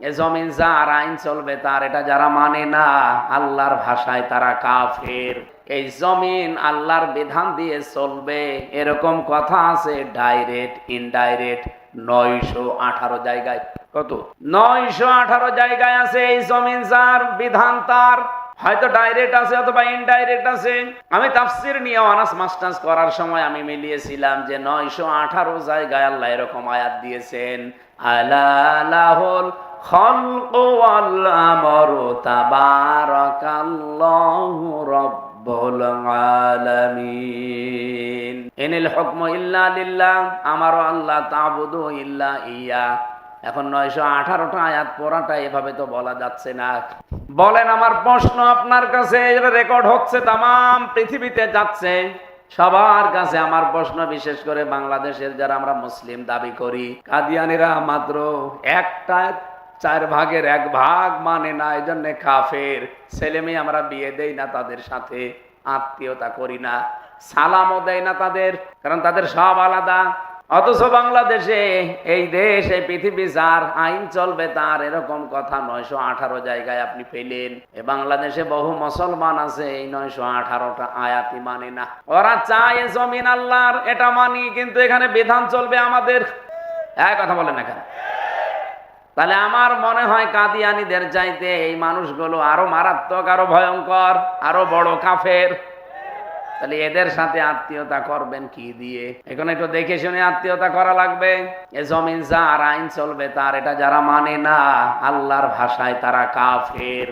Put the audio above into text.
এ জমিন যার আইন চলবে, তার এটা যারা মানে না, আল্লাহর ভাষায় তারা কাফের। এই জমিন আল্লাহর বিধান দিয়ে চলবে, এরকম কথা আছে ডাইরেক্ট, ইনডাইরেক্ট, নয়শো আঠারো জায়গায়। কত? নয়শো আঠারো জায়গায় আছে এই জমিন যার বিধান তার। হয়তো ডাইরেক্ট আছে অথবা ইনডাইরেক্ট আছে। আমি তাফসির নিয়ে অনার্স মাস্টার্স করার সময় আমি মিলিয়েছিলাম যে নয়শো আঠারো জায়গায় আল্লাহ এরকম আয়াত দিয়েছেন আলাহুল আমারও আল্লাহ তাবুদু ইল্লা ইয়া। এখন নয়শো আঠারোটা আয়াত পড়াটা এভাবে তো বলা যাচ্ছে না। বলেন, আমার প্রশ্ন আপনার কাছে রেকর্ড হচ্ছে তাম পৃথিবীতে যাচ্ছে। সবার কাছে আমার প্রশ্ন, বিশেষ করে বাংলাদেশের যারা আমরা মুসলিম দাবি করি, কাদিয়ানিরা মাত্র একটা, চার ভাগের এক ভাগ মানে না এই জন্য কাফের। ছেলে মেয়ে আমরা বিয়ে দেই না তাদের সাথে, আত্মীয়তা করি না, সালামও দেয় না তাদের, কারণ তাদের সব আলাদা। অথচ বাংলাদেশে এই দেশ, এই পৃথিবী যার আইন চলবে তার এরকম কথা নয়শো আঠারো জায়গায় আপনি পেলেন। এ বাংলাদেশে বহু মুসলমান আছে, এই নয়শো আঠারোটা আয়াতি মানে না। ওরা চায় জমিন আল্লাহর, এটা মানি, কিন্তু এখানে বিধান চলবে আমাদের। এক কথা বলেন এখানে। তাহলে আমার মনে হয় কাদিয়ানিদের চাইতে এই মানুষগুলো আরও মারাত্মক, আরও ভয়ঙ্কর, আরও বড় কাফের। তাহলে এদের সাথে আত্মীয়তা করবেন কি দিয়ে? এখন একটু দেখে শুনে আত্মীয়তা করা লাগবে। এ জমিন যার আইন চলবে তার, এটা যারা মানে না, আল্লাহর ভাষায় তারা কাফের।